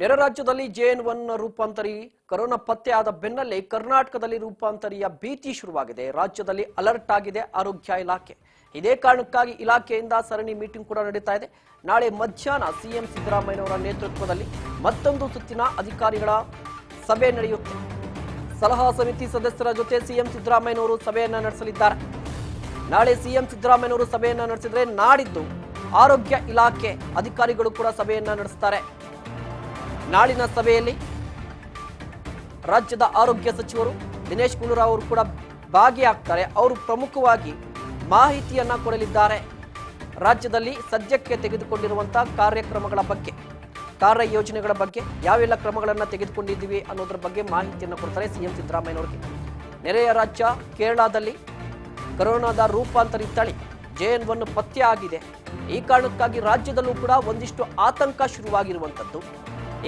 ನೆರೆ ರಾಜ್ಯದಲ್ಲಿ JN one ರೂಪಾಂತರಿ, corona ಪತ್ತೆಯಾದ ಬೆನ್ನಲ್ಲೇ ಕರ್ನಾಟಕದಲ್ಲಿ ರೂಪಾಂತರಿಯ ಭೀತಿ ಶುರುವಾಗಿದೆ. ರಾಜ್ಯದಲ್ಲಿ ಅಲರ್ಟ್ ಆಗಿದೆ ಆರೋಗ್ಯ ಇಲಾಖೆ. ಇದೇ ಕಾರಣಕ್ಕಾಗಿ ಇಲಾಖೆಯಿಂದ ಸರಣಿ ಮೀಟಿಂಗ್ ಕೂಡ ನಡೀತಾ ಇದೆ. ನಾಳೆ ಮಧ್ಯಾಹ್ನ ಸಿಎಂ ಸಿದ್ದರಾಮಯ್ಯನವರ ನೇತೃತ್ವದಲ್ಲಿ ಮತ್ತೊಂದು ಸುತ್ತಿನ ಅಧಿಕಾರಿಗಳ ಸಭೆ ನಡೆಯುತ್ತೆ. ಸಲಹಾ ಸಮಿತಿ ಸದಸ್ಯರ ಜೊತೆ ಸಿಎಂ ಸಿದ್ದರಾಮಯ್ಯನವರು ಸಭೆಯನ್ನು ನಡೆಸಲಿದ್ದಾರೆ. ನಾಳೆ ಸಿಎಂ ಸಿದ್ದರಾಮಯ್ಯನವರು ಸಭೆಯನ್ನು ನಡೆಸಿದರೆ ನಾಡಿದ್ದು ಆರೋಗ್ಯ ಇಲಾಖೆ ಅಧಿಕಾರಿಗಳು ಕೂಡ ಸಭೆಯನ್ನ ನಡೆಸ್ತಾರೆ. ನಾಳಿನ ಸಭೆಯಲ್ಲಿ ರಾಜ್ಯದ ಆರೋಗ್ಯ ಸಚಿವರು ದಿನೇಶ್ ಗುಂಡೂರಾವ್ ಅವರು ಕೂಡ ಭಾಗಿಯಾಗ್ತಾರೆ. ಅವರು ಪ್ರಮುಖವಾಗಿ ಮಾಹಿತಿಯನ್ನ ಕೊಡಲಿದ್ದಾರೆ. ರಾಜ್ಯದಲ್ಲಿ ಸದ್ಯಕ್ಕೆ ತೆಗೆದುಕೊಂಡಿರುವಂತಹ ಕಾರ್ಯಕ್ರಮಗಳ ಬಗ್ಗೆ ಕಾರ್ಯ ಯೋಜನೆಗಳ ಬಗ್ಗೆ, ಯಾವೆಲ್ಲ ಕ್ರಮಗಳನ್ನು ತೆಗೆದುಕೊಂಡಿದ್ದೀವಿ ಅನ್ನೋದ್ರ ಬಗ್ಗೆ ಮಾಹಿತಿಯನ್ನು ಕೊಡ್ತಾರೆ ಸಿಎಂ ಸಿದ್ದರಾಮಯ್ಯನವರಿಗೆ. ನೆರೆಯ ರಾಜ್ಯ ಕೇರಳದಲ್ಲಿ ಕರೋನಾದ ರೂಪಾಂತರಿ ತಳಿ ಜೆಎನ್ ಒನ್ ಪತ್ತೆ ಆಗಿದೆ. ಈ ಕಾರಣಕ್ಕಾಗಿ ರಾಜ್ಯದಲ್ಲೂ ಕೂಡ ಒಂದಿಷ್ಟು ಆತಂಕ ಶುರುವಾಗಿರುವಂಥದ್ದು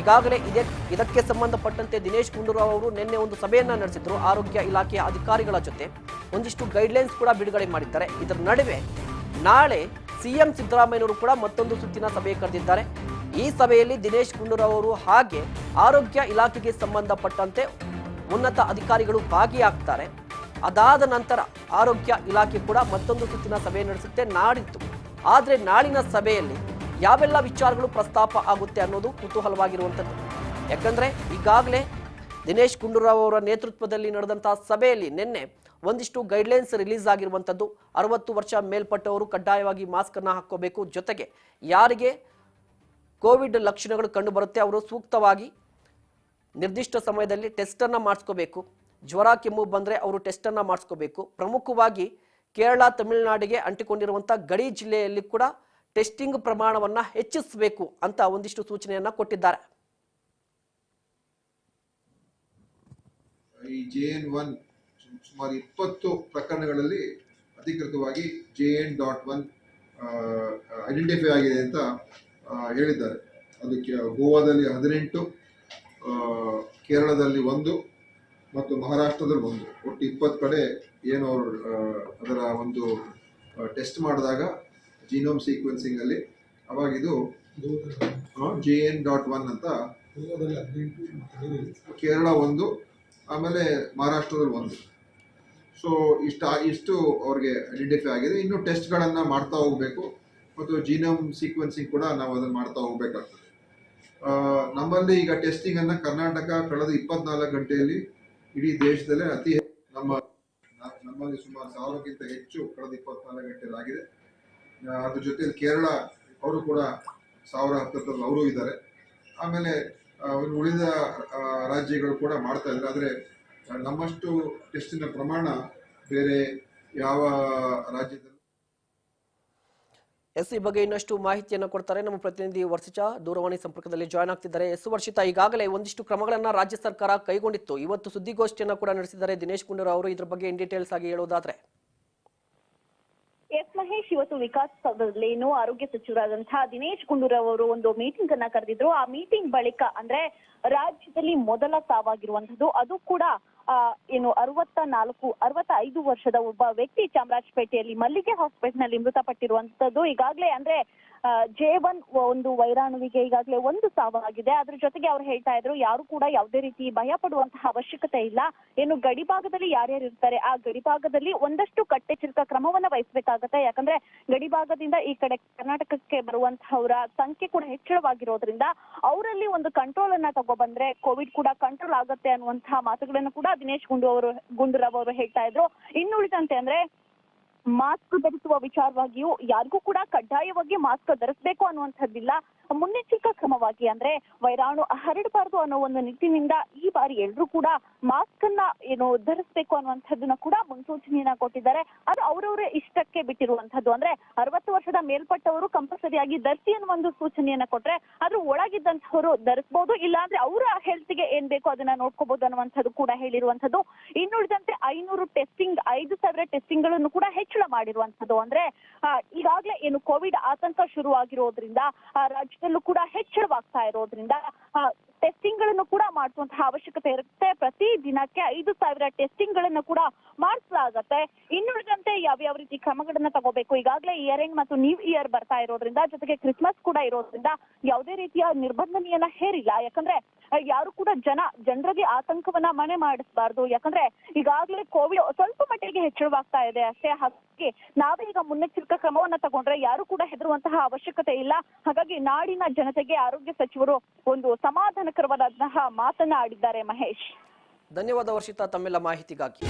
ಈಗಾಗಲೇ ಇದೇ ಇದಕ್ಕೆ ಸಂಬಂಧಪಟ್ಟಂತೆ ದಿನೇಶ್ ಗುಂಡೂರಾವ್ ಅವರು ನಿನ್ನೆ ಒಂದು ಸಭೆಯನ್ನ ನಡೆಸಿದ್ರು. ಆರೋಗ್ಯ ಇಲಾಖೆಯ ಅಧಿಕಾರಿಗಳ ಜೊತೆ. ಒಂದಿಷ್ಟು ಗೈಡ್ಲೈನ್ಸ್ ಕೂಡ ಬಿಡುಗಡೆ ಮಾಡಿದ್ದಾರೆ. ಇದರ ನಡುವೆ ನಾಳೆ ಸಿಎಂ ಸಿದ್ದರಾಮಯ್ಯನವರು ಕೂಡ ಮತ್ತೊಂದು ಸುತ್ತಿನ ಸಭೆ ಕರೆದಿದ್ದಾರೆ. ಈ ಸಭೆಯಲ್ಲಿ ದಿನೇಶ್ ಗುಂಡೂರಾವ್ ಅವರು ಹಾಗೆ ಆರೋಗ್ಯ ಇಲಾಖೆಗೆ ಸಂಬಂಧಪಟ್ಟಂತೆ ಉನ್ನತ ಅಧಿಕಾರಿಗಳು ಭಾಗಿಯಾಗ್ತಾರೆ. ಅದಾದ ನಂತರ ಆರೋಗ್ಯ ಇಲಾಖೆ ಕೂಡ ಮತ್ತೊಂದು ಸುತ್ತಿನ ಸಭೆ ನಡೆಸುತ್ತೆ. ನಾಡಿತ್ತು ಆದರೆ ನಾಳಿನ ಸಭೆಯಲ್ಲಿ ಯಾವೆಲ್ಲ ವಿಚಾರಗಳು ಪ್ರಸ್ತಾಪ ಆಗುತ್ತೆ ಅನ್ನೋದು ಕುತೂಹಲವಾಗಿರುವಂಥದ್ದು. ಯಾಕಂದರೆ ಈಗಾಗಲೇ ದಿನೇಶ್ ಗುಂಡೂರಾವ್ ಅವರ ನೇತೃತ್ವದಲ್ಲಿ ನಡೆದಂಥ ಸಭೆಯಲ್ಲಿ ನಿನ್ನೆ ಒಂದಿಷ್ಟು ಗೈಡ್ಲೈನ್ಸ್ ರಿಲೀಸ್ ಆಗಿರುವಂಥದ್ದು. ಅರವತ್ತು ವರ್ಷ ಮೇಲ್ಪಟ್ಟವರು ಕಡ್ಡಾಯವಾಗಿ ಮಾಸ್ಕನ್ನು ಹಾಕ್ಕೋಬೇಕು. ಜೊತೆಗೆ ಯಾರಿಗೆ ಕೋವಿಡ್ ಲಕ್ಷಣಗಳು ಕಂಡುಬರುತ್ತೆ ಅವರು ಸೂಕ್ತವಾಗಿ ನಿರ್ದಿಷ್ಟ ಸಮಯದಲ್ಲಿ ಟೆಸ್ಟನ್ನು ಮಾಡಿಸ್ಕೋಬೇಕು. ಜ್ವರ, ಕೆಮ್ಮು ಬಂದರೆ ಅವರು ಟೆಸ್ಟನ್ನು ಮಾಡಿಸ್ಕೋಬೇಕು. ಪ್ರಮುಖವಾಗಿ ಕೇರಳ, ತಮಿಳುನಾಡಿಗೆ ಅಂಟಿಕೊಂಡಿರುವಂಥ ಗಡಿ ಜಿಲ್ಲೆಯಲ್ಲಿ ಕೂಡ ಟೆಸ್ಟಿಂಗ್ ಪ್ರಮಾಣವನ್ನ ಹೆಚ್ಚಿಸಬೇಕು ಅಂತ ಒಂದಿಷ್ಟು ಸೂಚನೆಯನ್ನ ಕೊಟ್ಟಿದ್ದಾರೆ. ಸುಮಾರು ಇಪ್ಪತ್ತು ಪ್ರಕರಣಗಳಲ್ಲಿ ಅಧಿಕೃತವಾಗಿ J N dot one identify ಆಗಿದೆ ಅಂತ ಹೇಳಿದ್ದಾರೆ. ಅದಕ್ಕೆ ಗೋವಾದಲ್ಲಿ ಹದಿನೆಂಟು ಕೇರಳದಲ್ಲಿ ಒಂದು ಮತ್ತು ಮಹಾರಾಷ್ಟ್ರದಲ್ಲಿ ಒಂದು. ಒಟ್ಟು ಇಪ್ಪತ್ತು ಕಡೆ ಏನು ಅವರು ಅದರ ಒಂದು ಟೆಸ್ಟ್ ಮಾಡಿದಾಗ ಜೀನೋಮ್ ಸೀಕ್ವೆನ್ಸಿಂಗಲ್ಲಿ ಅವಾಗ ಇದು ಜೆ ಎನ್ ಡಾಟ್ ಒನ್ ಅಂತ ಕೇರಳ ಒಂದು, ಆಮೇಲೆ ಮಹಾರಾಷ್ಟ್ರದಲ್ಲಿ ಒಂದು. ಸೊ ಇಷ್ಟ, ಇಷ್ಟು ಅವ್ರಿಗೆ ಐಡೆಂಟಿಫೈ ಆಗಿದೆ. ಇನ್ನು ಟೆಸ್ಟ್ಗಳನ್ನು ಮಾಡ್ತಾ ಹೋಗಬೇಕು. ಮತ್ತು ಜೀನೋಮ್ ಸೀಕ್ವೆನ್ಸಿಂಗ್ ಕೂಡ ನಾವು ಅದನ್ನು ಮಾಡ್ತಾ ಹೋಗಬೇಕಾಗ್ತದೆ. ನಮ್ಮಲ್ಲಿ ಈಗ ಟೆಸ್ಟಿಂಗನ್ನು ಕರ್ನಾಟಕ ಕಳೆದ ಇಪ್ಪತ್ನಾಲ್ಕು ಗಂಟೆಯಲ್ಲಿ ಇಡೀ ದೇಶದಲ್ಲೇ ಅತಿ ನಮ್ಮ, ನಮ್ಮಲ್ಲಿ ಸುಮಾರು ಸಾವಿರಕ್ಕಿಂತ ಹೆಚ್ಚು ಕಳೆದ ಇಪ್ಪತ್ನಾಲ್ಕು ಗಂಟೆಯಲ್ಲಿ ಆಗಿದೆ. ಅದ್ರ ಜೊತೆಲಿ ಕೇರಳ ಅವರು ಕೂಡ ಸಾವಿರ ಹತ್ತರಲ್ಲಿ ಅವರು ಇದ್ದಾರೆ. ಆಮೇಲೆ ಉಳಿದ ರಾಜ್ಯಗಳು ಕೂಡ ಮಾಡ್ತಾ ಇದ್ದಾರೆ. ಆದರೆ ನಮ್ಮಷ್ಟು ಟೆಸ್ಟಿನ ಪ್ರಮಾಣ ಬೇರೆ ಯಾವ ರಾಜ್ಯದಲ್ಲಿ ಎಸ್ ಈ ಬಗ್ಗೆ ಇನ್ನಷ್ಟು ಮಾಹಿತಿಯನ್ನು ಕೊಡ್ತಾರೆ ನಮ್ಮ ಪ್ರತಿನಿಧಿ ವರ್ಷಿತ ದೂರವಾಣಿ ಸಂಪರ್ಕದಲ್ಲಿ ಜಾಯ್ನ್ ಆಗ್ತಿದ್ದಾರೆ. ಎಸ್ ವರ್ಷಿತ, ಈಗಾಗಲೇ ಒಂದಿಷ್ಟು ಕ್ರಮಗಳನ್ನ ರಾಜ್ಯ ಸರ್ಕಾರ ಕೈಗೊಂಡಿತ್ತು. ಇವತ್ತು ಸುದ್ದಿಗೋಷ್ಠಿಯನ್ನ ಕೂಡ ನಡೆಸಿದ್ದಾರೆ ದಿನೇಶ್ ಗುಂಡೂರಾವ್ ಅವರು. ಇದ್ರ ಬಗ್ಗೆ ಇನ್ ಡೀಟೇಲ್ಸ್ ಆಗಿ ಹೇಳೋದಾದ್ರೆ. ಎಸ್ ಮಹೇಶ್, ಇವತ್ತು ವಿಕಾಸ್ ಸೌಧದಲ್ಲೇನು ಆರೋಗ್ಯ ಸಚಿವರಾದಂತಹ ದಿನೇಶ್ ಗುಂಡೂರಾವ್ ಅವರು ಒಂದು ಮೀಟಿಂಗ್ ಅನ್ನ ಕರೆದಿದ್ರು. ಆ ಮೀಟಿಂಗ್ ಬಳಿಕ ಅಂದ್ರೆ ರಾಜ್ಯದಲ್ಲಿ ಮೊದಲ ಸಾವಾಗಿರುವಂತದ್ದು ಅದು ಕೂಡ ಏನು ಅರವತ್ತ ನಾಲ್ಕು ಅರವತ್ತ ಐದು ವರ್ಷದ ಒಬ್ಬ ವ್ಯಕ್ತಿ ಚಾಮರಾಜಪೇಟೆಯಲ್ಲಿ ಮಲ್ಲಿಗೆ ಹಾಸ್ಪಿಟಲ್ನಲ್ಲಿ ಮೃತಪಟ್ಟಿರುವಂತದ್ದು ಈಗಾಗಲೇ ಅಂದ್ರೆ ಜೆ ಒನ್ ಒಂದು ವೈರಾಣುವಿಗೆ ಈಗಾಗಲೇ ಒಂದು ಸಾವಾಗಿದೆ. ಅದ್ರ ಜೊತೆಗೆ ಅವ್ರು ಹೇಳ್ತಾ ಇದ್ರು, ಯಾರು ಕೂಡ ಯಾವುದೇ ರೀತಿ ಭಯ ಪಡುವಂತಹ ಅವಶ್ಯಕತೆ ಇಲ್ಲ. ಏನು ಗಡಿ ಭಾಗದಲ್ಲಿ ಯಾರ್ಯಾರು ಇರ್ತಾರೆ, ಆ ಗಡಿ ಭಾಗದಲ್ಲಿ ಒಂದಷ್ಟು ಕಟ್ಟೆಚ್ಚರಿಕ ಕ್ರಮವನ್ನ ವಹಿಸಬೇಕಾಗತ್ತೆ. ಯಾಕಂದ್ರೆ ಗಡಿ ಭಾಗದಿಂದ ಈ ಕಡೆ ಕರ್ನಾಟಕಕ್ಕೆ ಬರುವಂತಹವರ ಸಂಖ್ಯೆ ಕೂಡ ಹೆಚ್ಚಳವಾಗಿರೋದ್ರಿಂದ ಅವರಲ್ಲಿ ಒಂದು ಕಂಟ್ರೋಲ್ ಅನ್ನ ತಗೊಬಂದ್ರೆ ಕೋವಿಡ್ ಕೂಡ ಕಂಟ್ರೋಲ್ ಆಗುತ್ತೆ ಅನ್ನುವಂತಹ ಮಾತುಗಳನ್ನು ಕೂಡ ದಿನೇಶ್ ಗುಂಡು ಅವರು ಗುಂಡೂರಾವ್ ಅವರು ಹೇಳ್ತಾ ಇದ್ರು. ಇನ್ನುಳಿದಂತೆ ಅಂದ್ರೆ ಮಾಸ್ಕ್ ಧರಿಸುವ ವಿಚಾರವಾಗಿಯೂ ಯಾರಿಗೂ ಕೂಡ ಕಡ್ಡಾಯವಾಗಿ ಮಾಸ್ಕ್ ಧರಿಸಬೇಕು ಅನ್ನುವಂಥದ್ದಿಲ್ಲ. ಮುನ್ನೆಚ್ಚರಿಕಾ ಕ್ರಮವಾಗಿ ಅಂದ್ರೆ ವೈರಾಣು ಹರಡಬಾರದು ಅನ್ನೋ ಒಂದು ನಿಟ್ಟಿನಿಂದ ಈ ಬಾರಿ ಎಲ್ಲರೂ ಕೂಡ ಮಾಸ್ಕ್ ಅನ್ನ ಏನು ಧರಿಸಬೇಕು ಅನ್ನುವಂಥದ್ದನ್ನ ಕೂಡ ಮುನ್ಸೂಚನೆಯನ್ನ ಕೊಟ್ಟಿದ್ದಾರೆ. ಅದು ಅವರವರ ಇಷ್ಟಕ್ಕೆ ಬಿಟ್ಟಿರುವಂತದ್ದು ಅಂದ್ರೆ ಅರವತ್ತು ವರ್ಷದ ಮೇಲ್ಪಟ್ಟವರು ಕಂಪಲ್ಸರಿಯಾಗಿ ಧರಿಸಿ ಅನ್ನೋ ಒಂದು ಸೂಚನೆಯನ್ನ ಕೊಟ್ರೆ ಅದ್ರ ಒಳಗಿದ್ದಂತಹವರು ಧರಿಸಬಹುದು ಇಲ್ಲಾಂದ್ರೆ ಅವರ ಹೆಲ್ತ್ಗೆ ಏನ್ ಬೇಕೋ ಅದನ್ನ ನೋಡ್ಕೋಬಹುದು ಅನ್ನುವಂಥದ್ದು ಕೂಡ ಹೇಳಿರುವಂತದ್ದು ಇನ್ನುಳಿದಂತೆ ಐನೂರು ಟೆಸ್ಟಿಂಗ್ ಐದು ಸಾವಿರ ಟೆಸ್ಟಿಂಗ್ಗಳನ್ನು ಕೂಡ ಹೆಚ್ಚಳ ಮಾಡಿರುವಂತದ್ದು ಅಂದ್ರೆ ಈಗಾಗಲೇ ಏನು ಕೋವಿಡ್ ಆತಂಕ ಶುರುವಾಗಿರೋದ್ರಿಂದ ರಾಜ್ಯದಲ್ಲೂ ಕೂಡ ಹೆಚ್ಚಳವಾಗ್ತಾ ಇರೋದ್ರಿಂದ ಟೆಸ್ಟಿಂಗ್ಗಳನ್ನು ಕೂಡ ಮಾಡಿಸುವಂತಹ ಅವಶ್ಯಕತೆ ಇರುತ್ತೆ. ಪ್ರತಿ ದಿನಕ್ಕೆ ಐದು ಸಾವಿರ ಟೆಸ್ಟಿಂಗ್ಗಳನ್ನು ಕೂಡ ಮಾಡಿಸಲಾಗತ್ತೆ. ಇನ್ನುಳಿದಂತೆ ಯಾವ್ಯಾವ ರೀತಿ ಕ್ರಮಗಳನ್ನ ತಗೋಬೇಕು? ಈಗಾಗಲೇ ಇಯರ್ ಎಂಡ್ ಮತ್ತು ನ್ಯೂ ಇಯರ್ ಬರ್ತಾ ಇರೋದ್ರಿಂದ, ಜೊತೆಗೆ ಕ್ರಿಸ್ಮಸ್ ಕೂಡ ಇರೋದ್ರಿಂದ, ಯಾವುದೇ ರೀತಿಯ ನಿರ್ಬಂಧನೆಯನ್ನ ಹೇರಿಲ್ಲ. ಯಾಕಂದ್ರೆ ಯಾರು ಕೂಡ ಜನ, ಜನರಿಗೆ ಆತಂಕವನ್ನ ಮನೆ ಮಾಡಿಸಬಾರ್ದು. ಯಾಕಂದ್ರೆ ಈಗಾಗಲೇ ಕೋವಿಡ್ ಸ್ವಲ್ಪ ಮಟ್ಟಿಗೆ ಹೆಚ್ಚಳವಾಗ್ತಾ ಇದೆ ಅಷ್ಟೇ. ಹಾಗಾಗಿ ನಾವೇ ಈಗ ಮುನ್ನೆಚ್ಚರಿಕಾ ಕ್ರಮವನ್ನ ತಗೊಂಡ್ರೆ ಯಾರು ಕೂಡ ಹೆದರುವಂತಹ ಅವಶ್ಯಕತೆ ಇಲ್ಲ. ಹಾಗಾಗಿ ನಾಡಿನ ಜನತೆಗೆ ಆರೋಗ್ಯ ಸಚಿವರು ಒಂದು ಸಮಾಧಾನಕರವಾದಂತಹ ಮಾತನ್ನ ಆಡಿದ್ದಾರೆ ಮಹೇಶ್. ಧನ್ಯವಾದ ವರ್ಷಿತಾ, ತಮ್ಮೆಲ್ಲ ಮಾಹಿತಿಗಾಗಿ.